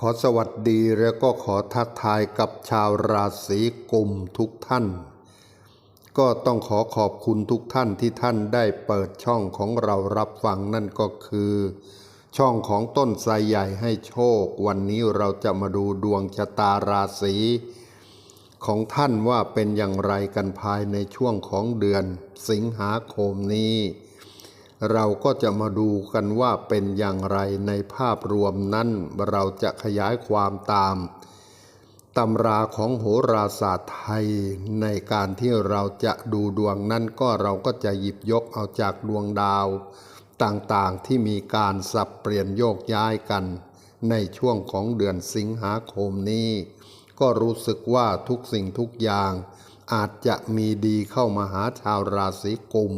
ขอสวัสดีและก็ขอทักทายกับชาวราศีกุมทุกท่าน ก็ต้องขอขอบคุณทุกท่านที่ท่านได้เปิดช่องของเรารับฟังนั่นก็คือ ช่องของต้นไทรใหญ่ให้โชค วันนี้เราจะมาดูดวงชะตาราศีของท่านว่าเป็นอย่างไรกันภายในช่วงของเดือนสิงหาคมนี้ เราก็จะมาดูกันว่าเป็นอย่างไรในภาพรวมนั้นเราจะขยายความตามตำราของโหราศาสตร์ไทยในการที่เราจะดูดวงนั้นก็เราก็จะหยิบยกเอาจากดวงดาว ต่างๆที่มีการสับเปลี่ยนโยกย้ายกัน ในช่วงของเดือนสิงหาคมนี้ ก็รู้สึกว่าทุกสิ่งทุกอย่าง อาจจะมีดีเข้ามาหาชาวราศีกุม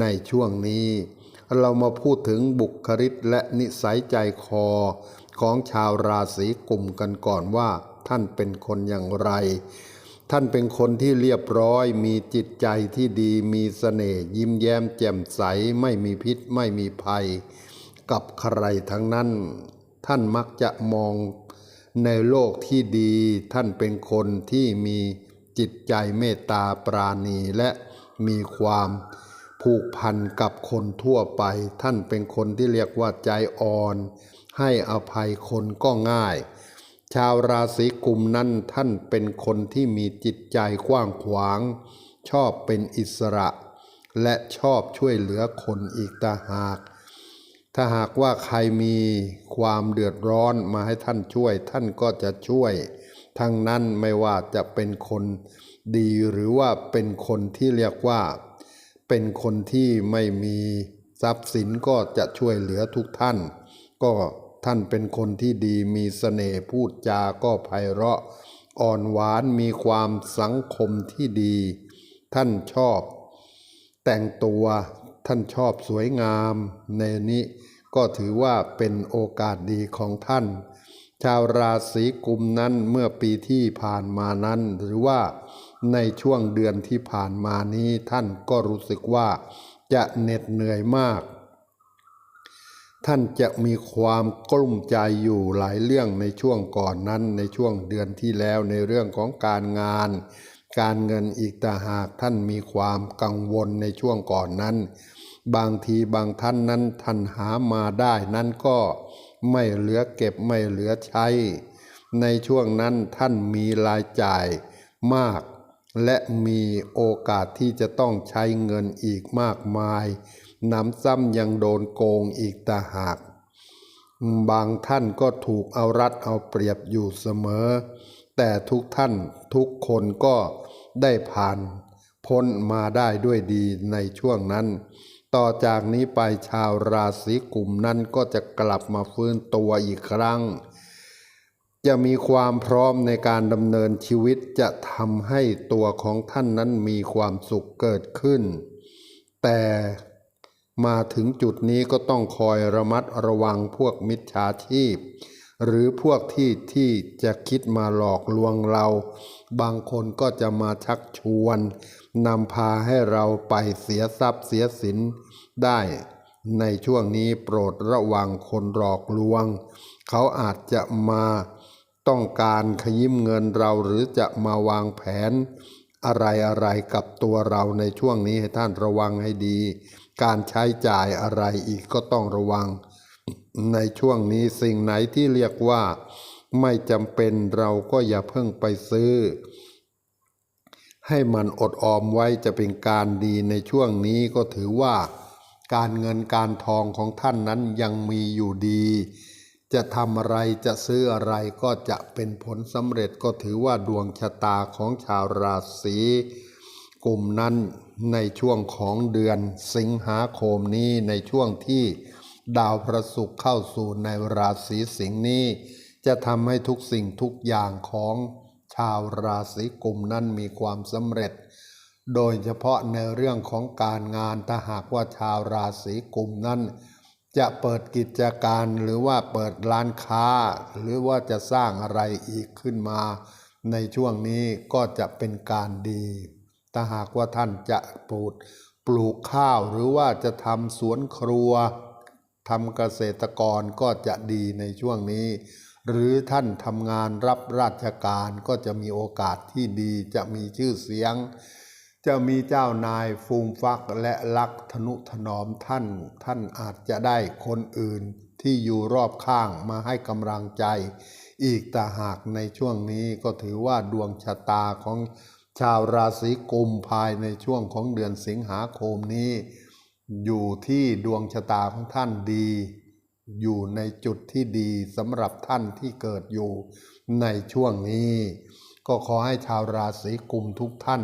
ในช่วงนี้ เรามาพูดถึงบุคลิกและนิสัยใจคอของชาวราศีกุมกันก่อนว่า ท่านเป็นคนอย่างไร ท่านเป็นคนที่เรียบร้อย มีจิตใจที่ดีมีเสน่ห์ยิ้มแย้มแจ่มใสไม่มีพิษไม่มีภัย กับใครทั้งนั้น ท่านมักจะมองในโลกที่ดี ท่านเป็นคนที่มีจิตใจเมตตาปราณีและมีความ ผูกพันกับคนทั่วไป ท่านเป็นคนที่เรียกว่าใจอ่อน ให้อภัยคนก็ง่าย ชาวราศีกุมนั้นท่านเป็นคนที่มีจิตใจกว้างขวาง ชอบเป็นอิสระ และชอบช่วยเหลือคนอีกต่าหาก ถ้าหากว่าใครมีความเดือดร้อนมาให้ท่านช่วย ท่านก็จะช่วย ทั้งนั้นไม่ว่าจะเป็นคนดีหรือว่าเป็นคนที่เรียกว่า เป็นคนที่ไม่มีทรัพย์สินก็จะช่วยเหลือทุกท่าน ก็ท่านเป็นคนที่ดีมีเสน่ห์พูดจาก็ไพเราะ อ่อนหวานมีความสังคมที่ดี ท่านชอบ แต่งตัวท่านชอบสวยงาม ในนี้ก็ถือว่าเป็นโอกาสดีของท่าน ชาวราศีกุมนั้นเมื่อปีที่ผ่านมานั้น หรือว่า ในช่วงเดือนที่ผ่านมานี้ท่านก็รู้สึกว่าจะเหน็ดเหนื่อยมาก ท่านจะมีความกลุ้มใจอยู่หลายเรื่องในช่วงก่อนนั้นในช่วงเดือนที่แล้วในเรื่องของการงาน การเงินอีกต่างหากท่านมีความกังวลในช่วงก่อนนั้น บางทีบางท่านนั้นท่านหามาได้นั้นก็ไม่เหลือเก็บไม่เหลือใช้ ในช่วงนั้นท่านมีรายจ่ายมาก และมีโอกาสที่จะต้องใช้เงินอีกมากมายนำซ้ำยังโดนโกงอีกต่าหาก บางท่านก็ถูกเอารัดเอาเปรียบอยู่เสมอ แต่ทุกท่านทุกคนก็ได้ผ่าน พ้นมาได้ด้วยดีในช่วงนั้น ต่อจากนี้ไปชาวราศีกลุ่มนั้นก็จะกลับมาฟื้นตัวอีกครั้ง จะมีความพร้อมในการดำเนินชีวิตจะทำให้ตัวของท่านนั้นมีความสุขเกิดขึ้น แต่มาถึงจุดนี้ก็ต้องคอยระมัดระวังพวกมิจฉาชีพ หรือพวกที่ที่จะคิดมาหลอกลวงเรา บางคนก็จะมาชักชวนนำพาให้เราไปเสียทรัพย์เสียสินได้ในช่วงนี้โปรดระวังคนหลอกลวง เขาอาจจะมา ต้องการขยิมเงินเราหรือจะมาวางแผน อะไรอะไรกับตัวเราในช่วงนี้ให้ท่านระวังให้ดี การใช้จ่ายอะไรอีกก็ต้องระวัง ในช่วงนี้สิ่งไหนที่เรียกว่า ไม่จำเป็นเราก็อย่าเพิ่งไปซื้อ ให้มันอดออมไว้จะเป็นการดีในช่วงนี้ก็ถือว่า การเงินการทองของท่านนั้นยังมีอยู่ดี จะทำอะไรจะซื้ออะไรก็จะเป็นผลสำเร็จก็ถือว่าดวงชะตาของชาวราศีกลุ่มนั้นในช่วงของเดือนสิงหาคมนี้ในช่วงที่ดาวพระศุกร์เข้าสู่ในราศีสิงห์นี้ จะทำให้ทุกสิ่งทุกอย่างของชาวราศีกุมนั้นมีความสำเร็จ โดยเฉพาะในเรื่องของการงานถ้าหากว่าชาวราศีกุมนั้น จะเปิดกิจการหรือว่าเปิดร้านค้า หรือว่าจะสร้างอะไรอีกขึ้นมา ในช่วงนี้ก็จะเป็นการดีถ้าหากว่าท่านจะปลูกปลูกข้าวหรือว่าจะทำสวนครัวทำเกษตรกรก็จะดีในช่วงนี้ หรือท่านทำงานรับราชการก็จะมีโอกาสที่ดีจะมีชื่อเสียง จะมีเจ้านายฟูมฟักและรักทนุถนอมท่าน ท่านอาจจะได้คนอื่นที่อยู่รอบข้างมาให้กำลังใจ อีกแต่หากในช่วงนี้ก็ถือว่าดวงชะตาของชาวราศีกุมภายในช่วงของเดือนสิงหาคมนี้ อยู่ที่ดวงชะตาของท่านดี อยู่ในจุดที่ดีสำหรับท่านที่เกิดอยู่ในช่วงนี้ ก็ขอให้ชาวราศีกุมทุกท่าน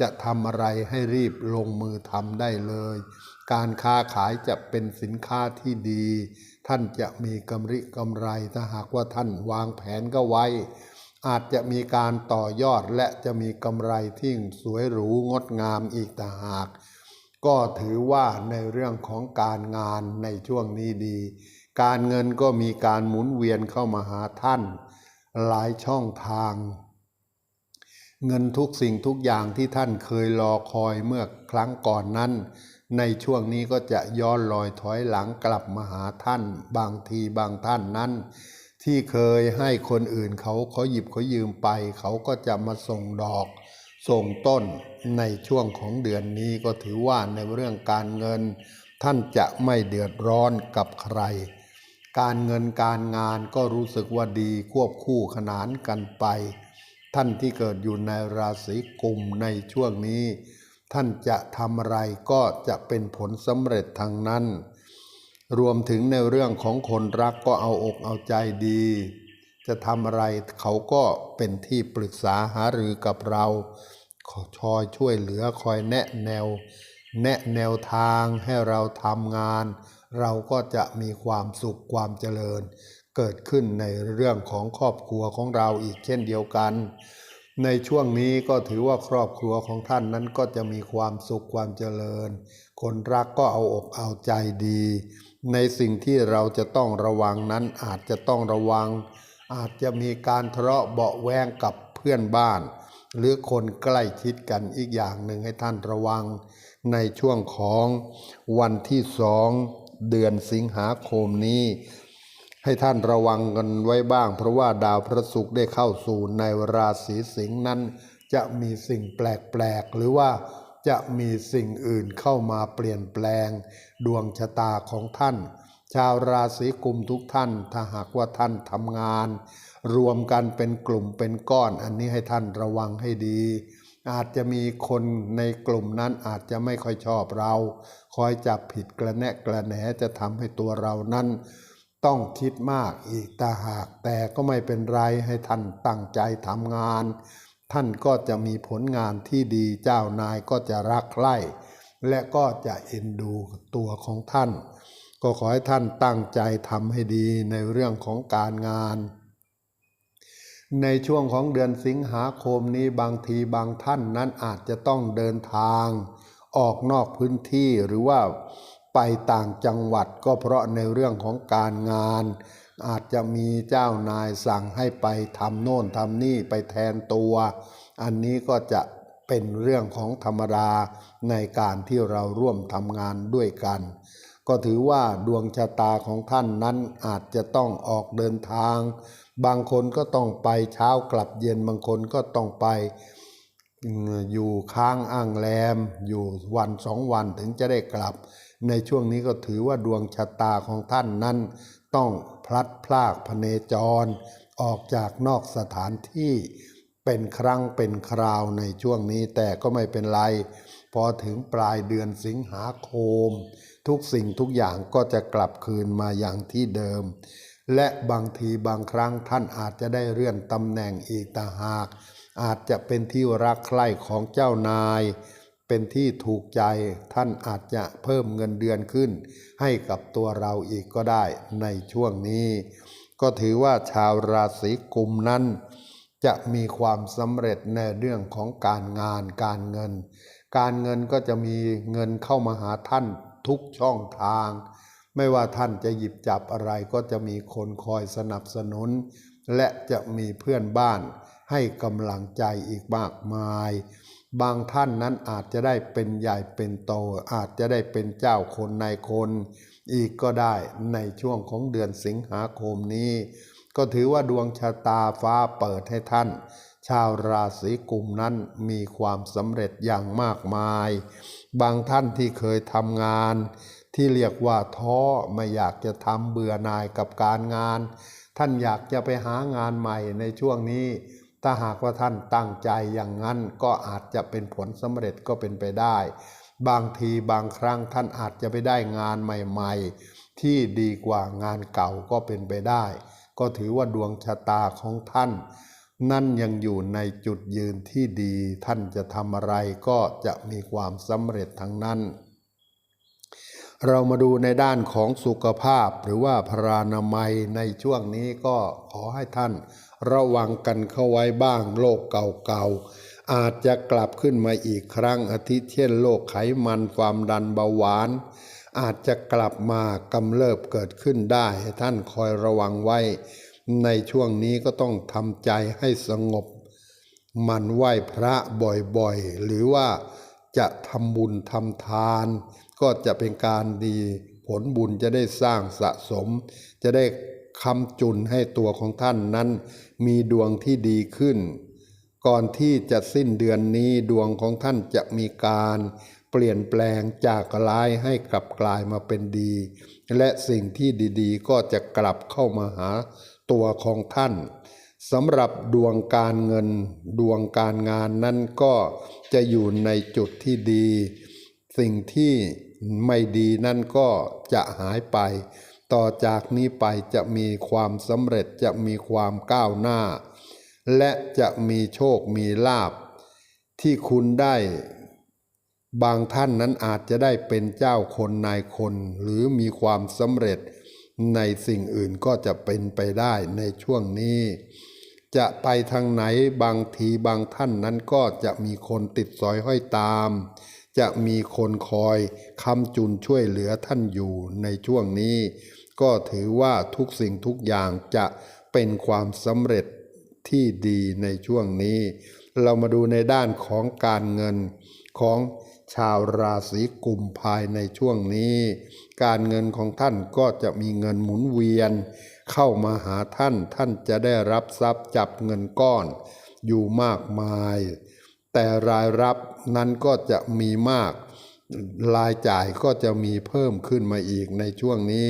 จะทำอะไรให้รีบลงมือทำได้เลย การค้าขายจะเป็นสินค้าที่ดี ท่านจะมีกำไรกำไรถ้าหากว่าท่านวางแผนก็ไว้ อาจจะมีการต่อยอดและจะมีกำไรที่สวยหรูงดงามอีกต่างหาก ก็ถือว่าในเรื่องของการงานในช่วงนี้ดี การเงินก็มีการหมุนเวียนเข้ามาหาท่าน หลายช่องทาง เงินทุกสิ่งทุกอย่างที่ท่านเคยรอคอยเมื่อครั้งก่อนนั้น ในช่วงนี้ก็จะย้อนลอยถอยหลังกลับมาหาท่าน บางทีบางท่านนั้น ที่เคยให้คนอื่นเขาเขาหยิบเขายืมไป เขาก็จะมาส่งดอก ส่งต้นในช่วงของเดือนนี้ก็ถือว่าในเรื่องการเงิน ท่านจะไม่เดือดร้อนกับใคร การเงินการงานก็รู้สึกว่าดีควบคู่ขนานกันไป ท่านที่เกิดอยู่ในราศีกุมในช่วงนี้ ท่านจะทำอะไรก็จะเป็นผลสำเร็จทางนั้น รวมถึงในเรื่องของคนรักก็เอาอกเอาใจดี จะทำอะไรเขาก็เป็นที่ปรึกษาหารือกับเราขอชอยช่วยเหลือคอยแนะแนว แนะแนวทางให้เราทำงาน เราก็จะมีความสุขความเจริญ เกิดขึ้นในเรื่องของครอบครัวของเราอีกเช่นเดียวกัน ในช่วงนี้ก็ถือว่าครอบครัวของท่านนั้นก็จะมีความสุขความเจริญ คนรักก็เอาอกเอาใจดี ในสิ่งที่เราจะต้องระวังนั้นอาจจะต้องระวัง อาจจะมีการทะเลาะเบาะแวงกับเพื่อนบ้าน หรือคนใกล้ชิดกันอีกอย่างหนึ่งให้ท่านระวัง ในช่วงของวันที่สองเดือนสิงหาคมนี้ ให้ท่านระวังกันไว้บ้าง เพราะว่าดาวพระศุกร์ได้เข้าสู่ในราศีสิงห์นั้น จะมีสิ่งแปลกๆ หรือว่าจะมีสิ่งอื่นเข้ามาเปลี่ยนแปลง ดวงชะตาของท่าน ชาวราศีกุมทุกท่านถ้าหากว่าท่านทำงาน รวมกันเป็นกลุ่มเป็นก้อน อันนี้ให้ท่านระวังให้ดี อาจจะมีคนในกลุ่มนั้นอาจจะไม่ค่อยชอบเรา คอยจับผิดกระแนะกระแหนจะทำให้ตัวเรานั้น ต้องคิดมากอีกตาหากแต่ก็ไม่เป็นไรให้ท่านตั้งใจทำงาน ท่านก็จะมีผลงานที่ดีเจ้านายก็จะรักใคร่และก็จะเอ็นดูตัวของท่าน ก็ขอให้ท่านตั้งใจทำให้ดีในเรื่องของการงาน ในช่วงของเดือนสิงหาคมนี้บางทีบางท่านนั้นอาจจะต้องเดินทาง ออกนอกพื้นที่หรือว่า ไปต่างจังหวัดก็เพราะในเรื่องของการงาน อาจจะมีเจ้านายสั่งให้ไปทำโน่นทำนี่ไปแทนตัว อันนี้ก็จะเป็นเรื่องของธรรมดาในการที่เราร่วมทำงานด้วยกัน ก็ถือว่าดวงชะตาของท่านนั้นอาจจะต้องออกเดินทาง บางคนก็ต้องไปเช้ากลับเย็นบางคนก็ต้องไปอยู่ค้างอ้างแรม อยู่วันสองวันถึงจะได้กลับ ในช่วงนี้ก็ถือว่าดวงชะตาของท่านนั้น ต้องพลัดพรากพเนจร ออกจากนอกสถานที่เป็นครั้งเป็นคราวในช่วงนี้แต่ก็ไม่เป็นไร พอถึงปลายเดือนสิงหาคม ทุกสิ่งทุกอย่างก็จะกลับคืนมาอย่างที่เดิม และบางทีบางครั้งท่านอาจจะได้เลื่อนตำแหน่งอีกต่างหาก อาจจะเป็นที่รักใคร่ของเจ้านาย เป็นที่ถูกใจท่านอาจจะเพิ่มเงินเดือนขึ้น ให้กับตัวเราอีกก็ได้ในช่วงนี้ ก็ถือว่าชาวราศีกุมนั้น จะมีความสำเร็จในเรื่องของการงานการเงิน การเงินก็จะมีเงินเข้ามาหาท่านทุกช่องทาง ไม่ว่าท่านจะหยิบจับอะไรก็จะมีคนคอยสนับสนุน และจะมีเพื่อนบ้านให้กำลังใจอีกมากมาย บางท่านนั้นอาจจะได้เป็นใหญ่เป็นโต อาจจะได้เป็นเจ้าคนนายคน อีกก็ได้ในช่วงของเดือนสิงหาคมนี้ ก็ถือว่าดวงชะตาฟ้าเปิดให้ท่าน ชาวราศีกุมนั้นมีความสำเร็จอย่างมากมาย บางท่านที่เคยทำงาน ที่เรียกว่าท้อไม่อยากจะทำเบื่อหน่ายกับการงาน ท่านอยากจะไปหางานใหม่ในช่วงนี้ ถ้าหากว่าท่านตั้งใจอย่างนั้นก็อาจจะเป็นผลสำเร็จก็เป็นไปได้ บางทีบางครั้งท่านอาจจะไปได้งานใหม่ๆ ที่ดีกว่างานเก่าก็เป็นไปได้ ก็ถือว่าดวงชะตาของท่าน นั่นยังอยู่ในจุดยืนที่ดี ท่านจะทำอะไรก็จะมีความสำเร็จทั้งนั้นเรามาดูในด้านของสุขภาพหรือว่าพรานามัยในช่วงนี้ก็ขอให้ท่าน ระวังกันเข้าไว้บ้างโรคเก่าๆ อาจจะกลับขึ้นมาอีกครั้งอาทิเช่นโรคไขมันความดันเบาหวาน อาจจะกลับมากำเริบเกิดขึ้นได้ ท่านคอยระวังไว้ ในช่วงนี้ก็ต้องทำใจให้สงบ มันไหว้พระบ่อยๆ หรือว่าจะทำบุญทำทาน ก็จะเป็นการดี ผลบุญจะได้สร้างสะสมจะได้ คำจุนให้ตัวของท่านนั้น มีดวงที่ดีขึ้น ก่อนที่จะสิ้นเดือนนี้ดวงของท่านจะมีการเปลี่ยนแปลงจากร้ายให้กลับกลายมาเป็นดี และสิ่งที่ดีๆ ก็จะกลับเข้ามาหาตัวของท่านสำหรับดวงการเงิน ดวงการงานนั้นก็จะอยู่ในจุดที่ดี สิ่งที่ไม่ดีนั่นก็จะหายไป ต่อจากนี้ไปจะมีความสำเร็จจะมีความก้าวหน้า และจะมีโชคมีลาบ ที่คุณได้บางท่านนั้นอาจจะได้เป็นเจ้าคนนายคน หรือมีความสำเร็จในสิ่งอื่นก็จะเป็นไปได้ในช่วงนี้ จะไปทางไหนบางทีบางท่านนั้นก็จะมีคนติดสอยห้อยตาม จะมีคนคอยคำจุนช่วยเหลือท่านอยู่ในช่วงนี้ ก็ถือว่าทุกสิ่งทุกอย่างจะเป็นความสำเร็จที่ดีในช่วงนี้ เรามาดูในด้านของการเงินของชาวราศีกุมภายในช่วงนี้ การเงินของท่านก็จะมีเงินหมุนเวียน เข้ามาหาท่านท่านจะได้รับทรัพย์จับเงินก้อนอยู่มากมาย แต่รายรับนั้นก็จะมีมาก รายจ่ายก็จะมีเพิ่มขึ้นมาอีกในช่วงนี้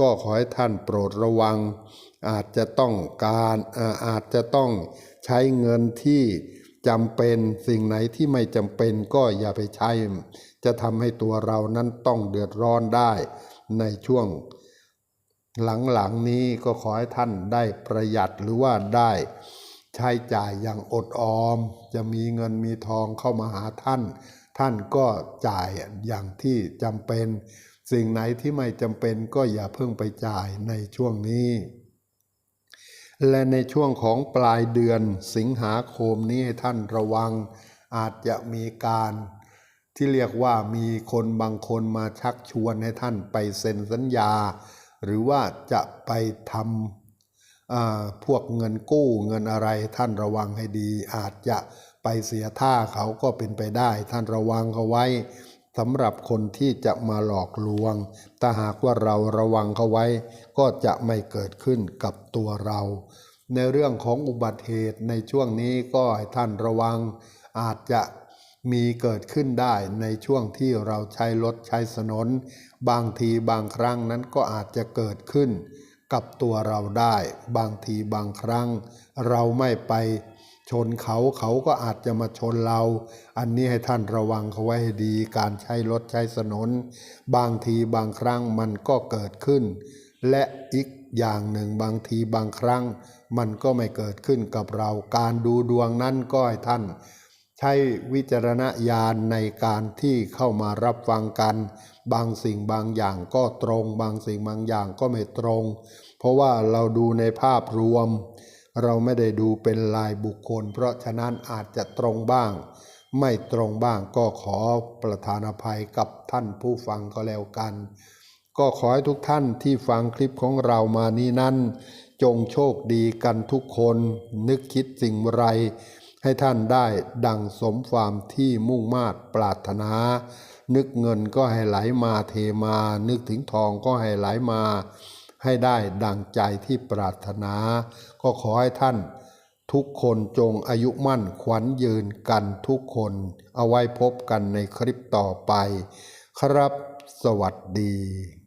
ก็ขอให้ท่านโปรดระวัง อาจจะต้องการอาจจะต้องใช้เงินที่จำเป็นสิ่งไหนที่ไม่จำเป็นก็อย่าไปใช้ จะทำให้ตัวเรานั้นต้องเดือดร้อนได้ในช่วงหลังๆนี้ก็ขอให้ท่านได้ประหยัดหรือว่าได้ใช้จ่ายอย่างอดออม จะมีเงินมีทองเข้ามาหาท่าน ท่านก็จ่ายอย่างที่จำเป็น สิ่งไหนที่ไม่จำเป็นก็อย่าเพิ่งไปจ่ายในช่วงนี้ และในช่วงของปลายเดือนสิงหาคมนี้ให้ท่านระวัง อาจจะมีการที่เรียกว่ามีคนบางคนมาชักชวนให้ท่านไปเซ็นสัญญา หรือว่าจะไปทำพวกเงินกู้เงินอะไรท่านระวังให้ดี อาจจะไปเสียท่าเขาก็เป็นไปได้ ท่านระวังเขาไว้ สำหรับคนที่จะมาหลอกลวง ถ้าหากว่าเราระวังเขาไว้ ก็จะไม่เกิดขึ้นกับตัวเรา ในเรื่องของอุบัติเหตุในช่วงนี้ก็ให้ท่านระวัง อาจจะมีเกิดขึ้นได้ในช่วงที่เราใช้รถใช้ถนน บางทีบางครั้งนั้นก็อาจจะเกิดขึ้นกับตัวเราได้ บางทีบางครั้ง เราไม่ไป ชนเขาเขาก็อาจจะมาชนเรา อันนี้ให้ท่านระวังเขาไว้ให้ดี การใช้รถใช้ถนน บางทีบางครั้งมันก็เกิดขึ้น และอีกอย่างหนึ่งบางทีบางครั้ง มันก็ไม่เกิดขึ้นกับเรา การดูดวงนั้นก็ให้ท่าน ใช้วิจารณญาณในการที่เข้ามารับฟังกัน บางสิ่งบางอย่างก็ตรง บางสิ่งบางอย่างก็ไม่ตรง เพราะว่าเราดูในภาพรวม เราไม่ได้ดูเป็นลายบุคคล เพราะฉะนั้นอาจจะตรงบ้าง ไม่ตรงบ้างก็ขอประธานอภัยกับท่านผู้ฟังก็แล้วกัน ก็ขอให้ทุกท่านที่ฟังคลิปของเรามานี้นั้น จงโชคดีกันทุกคน นึกคิดสิ่งไร ให้ท่านได้ดังสมความที่มุ่งมา่ปรารถนานึกเงินก็ให้ไหลมาเทมา นึกถึงทองก็ให้ไหลมา ให้ได้ดังใจที่ปรารถนา ก็ขอให้ท่านทุกคนจงอายุมั่นขวัญยืนกันทุกคน เอาไว้พบกันในคลิปต่อไป ครับสวัสดี